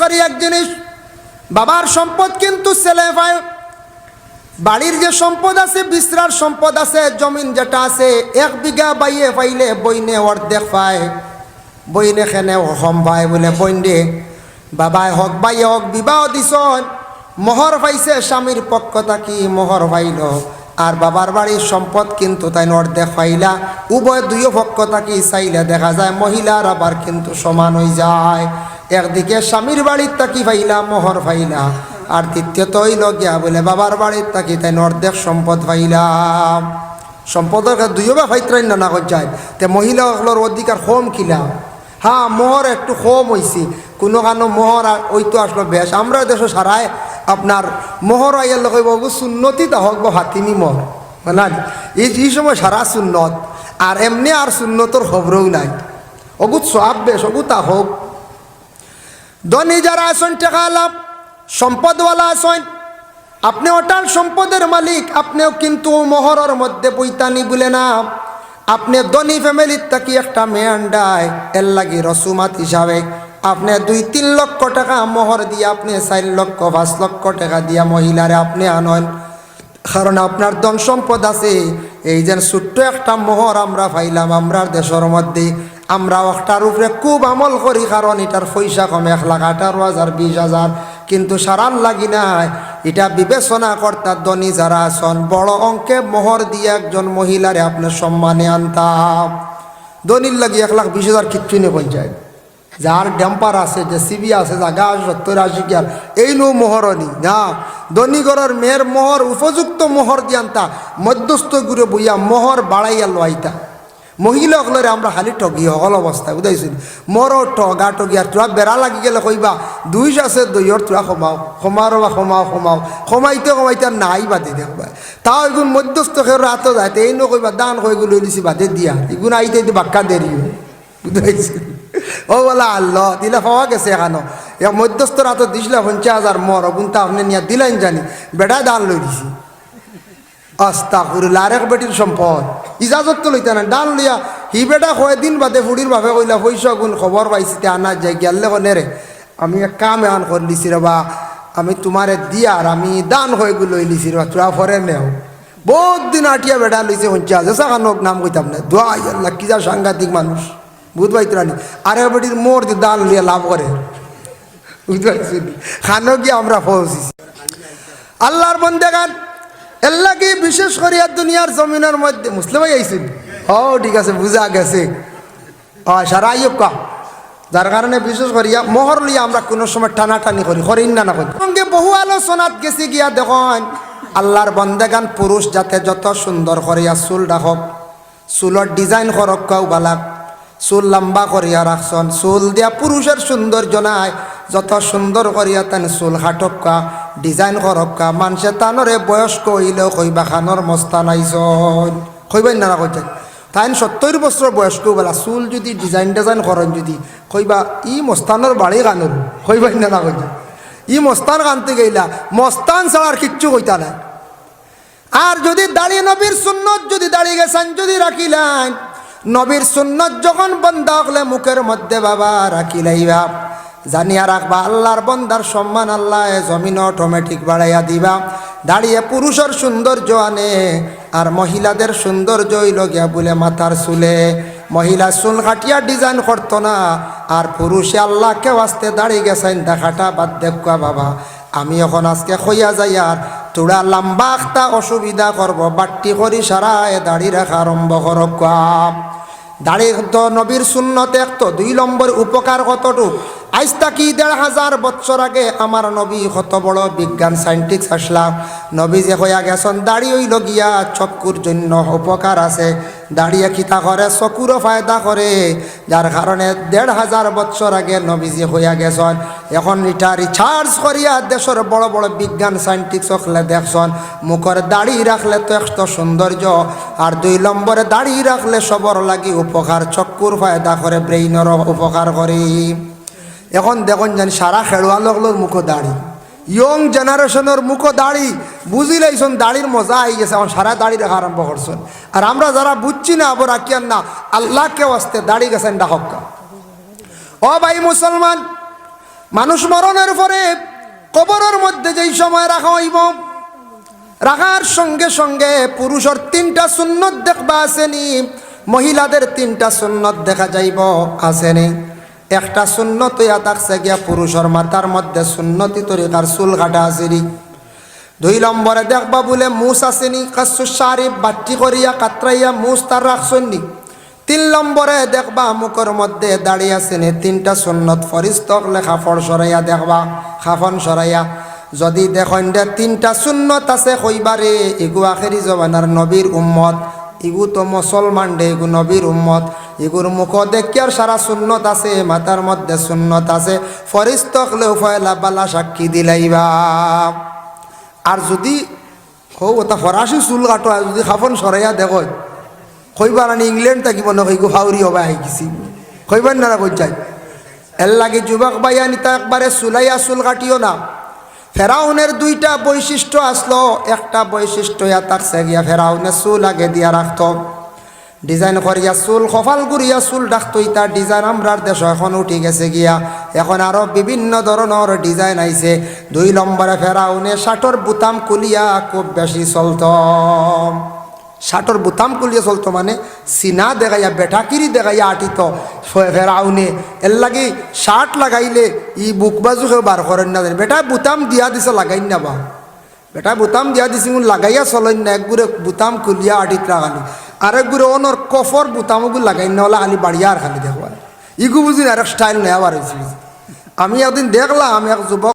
করি এক জিনিস, বাবার সম্পদ কিন্তু ছেলে পায় বাড়ির যে সম্পদ আছে, বিশ্রার সম্পদ আছে, জমিন যেটা আছে, এক বিঘা বাইয়ে পাইলে বইনে অর্ধেক পায়। বইনে খেনে হম পায় বলে বইনে বাবাই হক, বাইয়ে হক, বিবাহ দিছন। মোহর পাইছে, স্বামীর পক্ষ থাকি মোহর পাইল। আর বাবার বাড়ির সম্পদ কিন্তু তাই অর্ধেক পাইলা। উভয় দুই পক্ষ থাকি চাইলে দেখা যায়, মহিলার আবার কিন্তু সমান হয়ে যায়। একদিকে স্বামীর বাড়ির তাকি পাইলা মোহর পাইলা আর দ্বিতীয়ত হইল গিয়া বলে বাবার বাড়ির তাকি তাই অর্ধেক সম্পদ পাইলাম সম্পদের দুইও বা ফাইত্রাই না না যায় তে মহিলাগুলোর অধিকার কম কিলা? হ্যাঁ মোহর একটু কম হয়েছে কোনো কানো মোহর ওই তো আসলো বেশ। আমরা দেশে সারায় আপনার মোহর আইয়ার লোক বাবু সুন্নতি তা হোক বা হাতিমি মোহর না এই এই সময় সারা সুন্নত, আর এমনি আর সুন্নতর খবরও নাই। অগুত সব বেশ, অগুতা হোক। ধনী যারা আসন টেকা লাভ, সম্পদওয়ালা আসন আপনি অটাল সম্পদের মালিক, আপনিও কিন্তু মোহরের মধ্যে বইতানি বলে না। আপনি ধনী ফ্যামিলির থাকি একটা মেয়ে এর লাগি রসুমাত হিসাবে। আপনি দুই, তিন লক্ষ টাকা মোহর দিয়ে আপনি চার লক্ষ, পাঁচ লক্ষ টাকা দিয়া মহিলারে আপনি আনন। কারণ আপনার ধন সম্পদ আছে, এই যে ছোট্ট একটা মোহর আমরা পাইলাম আমরার দেশের মধ্যে। আমরা একটার উপরে খুব আমল করি, কারণ এটার পয়সা কম, এক লাখ আঠারো হাজার, বিশ হাজার। কিন্তু সারান লাগি নাই। এটা বিবেচনা কর্তার ধনী যারা আছেন, বড় অঙ্কে মোহর দিয়ে একজন মহিলারে আপনার সম্মানে আনতাম। ধনীর লাগি এক লাখ বিশ হাজার কিচ্ছু নেই পঞ্চায়েত। যার ড্যাম্পার আছে, যে সিবি আছে জাগা সত্তর আশি আর এই নো মোহরনি না ধনীগড়ের মেয়ের মোহর, উপযুক্ত মোহর দিয়ান্তা মধ্যস্থ গুরে বইয়া মোহর বাড়াইয়া লোয়াইতা মহিলাক লৈ আমাৰ খালি ঠগি সকল অৱস্থা বুজাইছিল। মোৰো ঠগা ঠগীয়া তোৰা বেৰা লাগি গ'লে কৈবা দুই আছে দুইৰ তোৰা সমাও সোমাৰ বা সমাও সমাও সমাইতে সোমাই তাৰ নাই বাদে দে তাও এগুণ মধ্যস্থ সেই ৰাত যায় তেই নকৰিবা দান কৰি গৈ লৈ দিছে বাদে দিয়া। এগুণ আইতে আইতে বাক্কা দেৰি বুজাইছিল। অ ব'লা আল্ল দিলে হোৱা গেছে এখানো এই মধ্যস্থ দিছিল দিছিলে পঞ্চাছ হাজাৰ মৰ তা আপনি নিয়ে দিলেন জানি বেড়া দান লৈ দিছে। আস্তা করুলা আরেক বেটির সম্পদ। ইজাজত তো লইতে না ডান লইয়া হি বেটা কয়দিন বাদে ফুড়ির ভাবে কইলা পয়সা গুণ খবর পাইছি, তে আনা যাই গেলে কনে রে আমি এক কাম এখন করে লিছি রবা আমি তোমারে দিয়ার আমি দান হয়ে গুলো লিছি রবা তোরা ফরে নেও বহুত দিন আটিয়া বেটা লইছে হঞ্চা আছে সাকানোক নাম কইতাম না? দোয়া আল্লাহ, কি যা সাংঘাতিক মানুষ বুঝ পাইতো রানি আরেক বেটির মোর দি দান লিয়া লাভ করে বুঝতে পারছি খানো গিয়ে আমরা পৌঁছিছি আল্লাহর বন্দেগান এল্লা কি বিশেষ করিয়া দুনিয়ার জমিনের মধ্যে মুসলিম আইসিন ও ঠিক আছে, বুঝা গেছে। ও সারা আইব কা। যার কারণে বিশেষ করিয়া মোহর লিয়া আমরা কোনো সময় টানাটানি করি, করিন না না করি। সঙ্গে বহু আলোচনাত গেছি গিয়া দেখুন, আল্লাহর বন্দেগান পুরুষ যাতে যত সুন্দর করিয়া চুল রাখক চুলের ডিজাইন করক কাউ বালাক, চুল লম্বা করিয়া রাখছন চুল দিয়া পুরুষের সৌন্দর্য নাই, যত সুন্দর করিয়া তেন চুল হাটক্কা ডিজাইন করক্কা মানুষে তানরে বয়স্ক হইলেও কইবা খানর মস্তান আইসন কইবেন না কইতেন তাই সত্তর বছর বয়স্ক বেলা চুল যদি ডিজাইন ডিজাইন করেন যদি, কইবা ই মস্তানোর বাড়ি গানোর কইবেন না কইতেন ই মস্তান গানতে গেইলা, মস্তান ছাড়া আর কিচ্ছু কইতা নাই। আর যদি দাঁড়িয়ে নবীর সুন্নত যদি দাঁড়িয়ে গেছেন, যদি রাখিলেন নবীর সুন্নত যখন বন্ধা হলে মুখের মধ্যে বাবা রাখিলাইবা জানিয়া রাখবা, আল্লাহর বন্দার সম্মান আল্লাহ জমিন অটোমেটিক বাড়াইয়া দিবা। দাঁড়িয়ে পুরুষের সৌন্দর্য আনে, আর মহিলাদের সৌন্দর্য লগিয়া গিয়া বলে মাথার চুলে। মহিলা চুল কাটিয়া ডিজাইন করতো না, আর পুরুষে আল্লাহকে আসতে দাঁড়িয়ে গেছেন, দেখাটা বাদ দেখা বাবা। আমি এখন আজকে খইয়া যাই, আর তোরা লম্বা একটা অসুবিধা করব, বাট্টি করি সারায় দাড়ি রাখা আরম্ভ করক দাড়ি তো নবীর শূন্যতে এক তো দুই নম্বর উপকার কতটুক? আজ তাকি দেড় হাজার বছর আগে আমার নবী কত বড় বিজ্ঞান সাইন্টিস্ট আসলাম নবী যে হইয়া গেছেন, দাড়ি হইল গিয়া চক্ষুর জন্য উপকার আছে। দাঁড়িয়ে খিতা করে, চকুরও ফায়দা করে। যার কারণে দেড় হাজার বছর আগে নবীজি হইয়া গেছেন, এখন এটা রিচার্জ করিয়া দেশের বড় বড় বিজ্ঞান সাইন্টিস্ট হলে দেখছেন। মুখর দাড়ি রাখলে তো একটা সৌন্দর্য, আর দুই নম্বরে দাড়ি রাখলে সবর লাগি উপকার চক্ষুর ফায়দা করে ব্রেইনেরও উপকার করে। এখন দেখুন জানি সারা খেলোয়ালগুলোর মুখ দাড়ি। ইয়ং জেনারেশনের মুখ দাড়ি বুঝিলাইছন দাড়ির মজা আই গেছে, এখন সারা দাড়ি রাখা আরম্ভ করছেন আর আমরা যারা বুঝছি না আবার রাখিয়ান না, আল্লাহকে আসতে দাড়ি গেছেন ডাহক্কা ও ভাই মুসলমান, মানুষ মরণের পরে কবরের মধ্যে যেই সময় রাখা হইব, রাখার সঙ্গে সঙ্গে পুরুষের তিনটা সুন্নত দেখবা আসেনি, মহিলাদের তিনটা সুন্নত দেখা যাইব, আসেনি। একটা সুন্নত ইয়া থাকছে গিয়া পুরুষের মাথার মধ্যে সুন্নতি তরিকার চুল কাটা আসেনি দুই নম্বরে দেখবা বলে মুস আসেনি, কাসু সারি বাটি করিয়া কাতরাইয়া মুস তার রাখছনি তিন নম্বরে দেখবা মুখের মধ্যে দাঁড়িয়ে আসেনি, তিনটা সুন্নত ফরিস্তক লেখা ফর সরাইয়া দেখবা খাফন সরাইয়া। যদি দেখেন দে তিনটা সুন্নত আছে, কইবারে, এগু আখেরি জমানার নবীর উম্মত ইগু তো মুসলমান দে, এগু নবীর উম্মত। এগুর মুখ দেখিয়ার সারা সুন্নত আছে, মাথার মধ্যে সুন্নত আছে। ফরিস্তক লেউ ফয়লা বালা সাক্ষী দিলাইবা। আর যদি হো ওটা ফরাসি চুল কাটো যদি খাফন সরাইয়া দেখো, কইবার আনি ইংল্যান্ড থাকিব না কইগো ফাউরি হবা আহি গেছি। কইবার না কই যাই। এর লাগে যুবক বাইয়ানি তা একবারে চুলাইয়া চুল কাটিও না। ফেরাউনের দুইটা বৈশিষ্ট্য আসলো। একটা বৈশিষ্ট্য ইয়া থাকছে গিয়া ফেরাউনের চুল আগে দিয়া রাখতো। ডিজাইন করিয়া চুল কপাল গুড়িয়া চুল ডাকতো ইতার ডিজাইন, আমরার দেশ এখন উঠি গেছে গিয়া। এখন আরও বিভিন্ন ধরনের ডিজাইন আইছে। দুই নম্বরে ফেরাউনে ষাটর বুতাম কুলিয়া খুব বেশি চলত ষাটর বুতাম কুলিয়া চলতো মানে সিনা দেখাইয়া বেটাকিরি দেখাইয়া আটিত ফেরাউনে। এর লাগি শার্ট লাগাইলে ই বুক বাজু কেউ বার করেন না বেটা বুতাম দিয়া দিছে লাগাই না বা। বেটা বুতাম দিয়া দিছি, লাগাইয়া চলেন না একগুড়ে বুতাম কুলিয়া আটিত রাখালি আরেক গুড়ে অনর কফর বুতামগুলো লাগাই না আলি বাড়িয়া আর খালি দেখো। ইগু বুঝি আরেক আর স্টাইল নেওয়ার আমি একদিন দেখলাম, এক যুবক